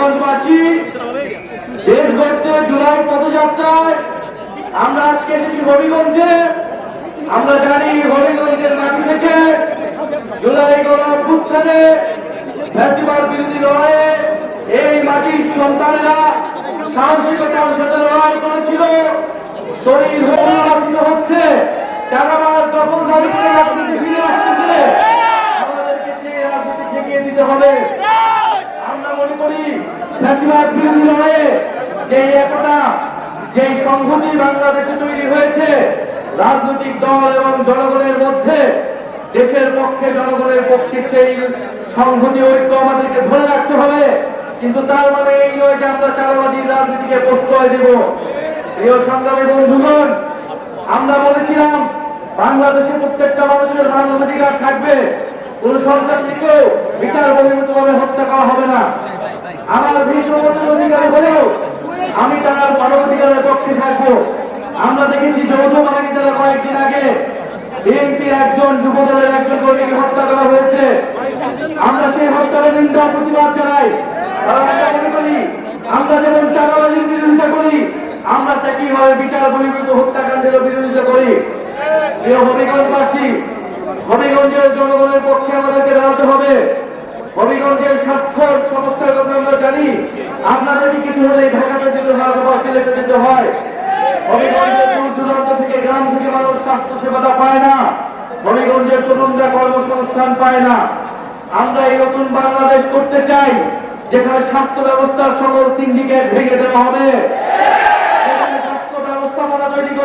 হবিগঞ্জবাসী শেষ করতে জুলাই পদযাত্রায় আমরা আজকে এসেছি হবিগঞ্জে। আমরা জানি হবিগঞ্জের মাটি থেকে জুলাই গণপুত্রে ফ্যাসিবাদ বিরোধী লড়াইয়ে এই মাটির সন্তানেরা সাহসিকতার সাথে লড়াই করেছিল শরীর হয়ে হচ্ছে। চারাবাস দখলদারি করে রাজনীতি ফিরে আসতেছে। আমাদেরকে সেই রাজনীতি ঠেকিয়ে দিতে হবে। আমরা মনে করি যে একতা, যে সংহতি বাংলাদেশে তৈরি হয়েছে, রাজনৈতিক দল এবং জনগণের মধ্যে, দেশের পক্ষে, জনগণের পক্ষে সেই সংহতি ঐক্য আমাদেরকে ধরে রাখতে হবে। কিন্তু তার মানে এই নয় যে আমরা চারাবাজির রাজনীতিকে প্রশ্রয় দেব। প্রিয় সংগ্রামী বন্ধুগণ, আমরা বলেছিলাম, বাংলাদেশে প্রত্যেকটা মানুষের মানবাধিকার থাকবে। কোন সন্ত্রাসীকেও বিচার বহির্ভূতভাবে হত্যা করা হবে না। আমার ভিন্নমতের অধিকার হলেও আমি তার মানবাধিকারের পক্ষে থাকব। আমরা দেখেছি যৌথ মানবিতারা কয়েকদিন আগে বিএনপির একজন যুব দলের একজন কর্মীকে হত্যা করা হয়েছে। আমরা সেই হত্যার নিন্দা, প্রতিবাদ জানাই। আমরা যেমন চাঁদাবাজির বিরোধিতা করি, আমরা একইভাবে বিচার বহির্ভূত হত্যাকাণ্ডের বিরোধিতা করি। হবিগঞ্জবাসী, হবিগঞ্জের জনগণের পক্ষে আমাদেরকে দাঁড়াতে হবে। স্বাস্থ্যর সমস্যার কথা আমরা জানি। আপনাদের কিছু হলে ঢাকাতে যেতে হয় অথবা সিলেটে যেতে হয়। স্বাস্থ্য ভেঙে দেওয়া হবে। স্বাস্থ্য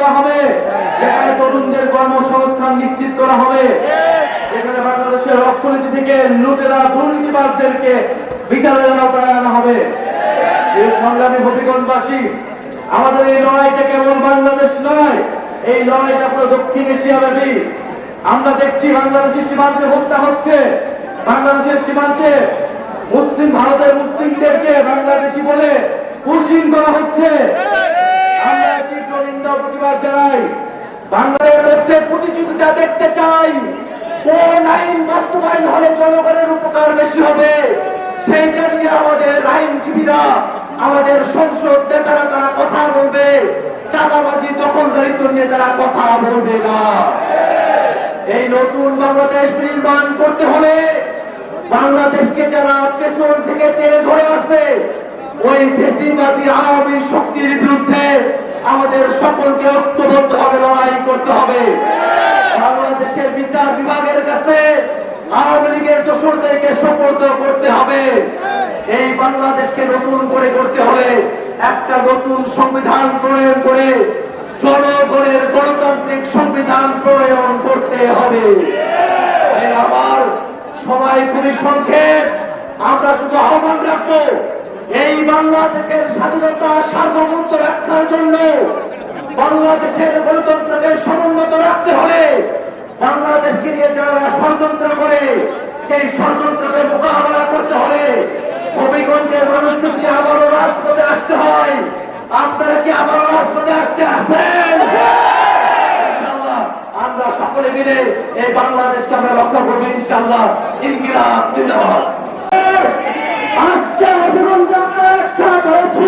হবে। তরুণদের কর্মসংস্থান নিশ্চিত করা হবে। যেখানে বাংলাদেশের অর্থনীতি থেকে লুটেরা দুর্নীতিবাদদেরকে বিচারের আওতায় আনা হবে। এই সংগ্রামী হবিগঞ্জবাসী, আমাদের এই লড়াইটা কেবল বাংলাদেশ নয়, এই লড়াইটা পুরো দক্ষিণ এশিয়া ব্যাপী। আমরা দেখছি বাংলাদেশের সীমান্তে হত্যা হচ্ছে। বাংলাদেশের সীমান্তে মুসলিম, ভারতের মুসলিমদেরকে বাংলাদেশি বলে কুশিন করা হচ্ছে। আমরা তীব্র নিন্দা প্রতিবাদ জানাই, বাংলাদেশের মধ্যে প্রতিযোগিতা দেখতে চাই। কোন আইন বাস্তবায়ন হলে জনগণের উপকার বেশি হবে। সেইটা নিয়ে আমাদের আইনজীবীরা, আমাদের সংসদ নেতারা তারা কথা বলবে। চাঁদাবাজি, দখলদারিত্ব নিয়ে তারা কথা বলবে না। এই নতুন বাংলাদেশ নির্মাণ করতে হলে বাংলাদেশকে যারা পেছন থেকে টেনে ধরে আছে, ওই ফেসিবাদী আওয়ামী শক্তির বিরুদ্ধে আমাদের সকলকে ঐক্যবদ্ধ হবে লড়াই করতে হবে বাংলাদেশের বিচার বিভাগের কাছে আওয়ামী লীগের দোসরদেরকে সুপর্দ করতে হবে। এই বাংলাদেশকে নতুন করে করতে হলে একটা নতুন সংবিধান প্রণয়ন করে জনগণের গণতান্ত্রিক সংবিধান প্রণয়ন করতে হবে। আমার সময় খুবই সংক্ষেপ। আমরা শুধু আহ্বান রাখব, এই বাংলাদেশের স্বাধীনতা সার্বভৌমত্ব রক্ষার জন্য বাংলাদেশের গণতন্ত্রকে সমুন্নত রাখতে হলে বাংলাদেশকে নিয়ে যারা ষড়যন্ত্র করে, সেই ষড়যন্ত্রকে মোকাবেলা করতে হলে হবিগঞ্জের মানুষকে যদি আবারও রাজপথে আসতে হয়, আপনারা কি আবারও রাজপথে আসতে ইনশাআল্লাহ, আমরা সকলে মিলে এই বাংলাদেশকে আমরা রক্ষা করব, ইনশাআল্লাহ। ইনকিলাব, জিন্দাবাদ। আজকে আমরা একসাথ হয়েছি।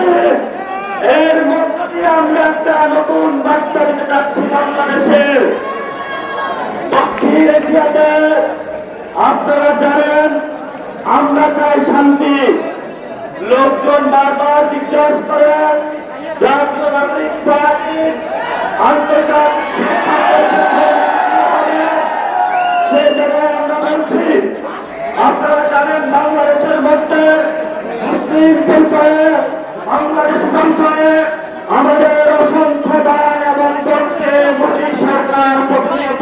এর মধ্য দিয়ে আমরা একটা নতুন বার্তা দিতে চাচ্ছি বাংলাদেশের দক্ষিণ আপনারা জানেন, আমরা চাই শান্তি। লোকজন বারবার জিজ্ঞাসা করে, জাতীয় নাগরিক পার্টি, আন্তর্জাতিক সে আপনারা জানেন বাংলাদেশের মধ্যে মুসলিম পরিচয়ে, বাংলাদেশ অঞ্চলে আমাদের অসংখ্য ভাই এবং দলকে মোদী সরকার প্রতিনিয়ত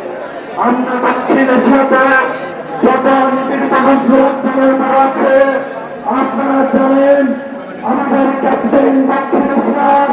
আমরা দক্ষিণ এশিয়াতে যত নিপীড়িত হিন্দুরা তারা আছে আপনারা জানেন আমাদের ক্যাপ্টেন দক্ষিণ এশিয়ার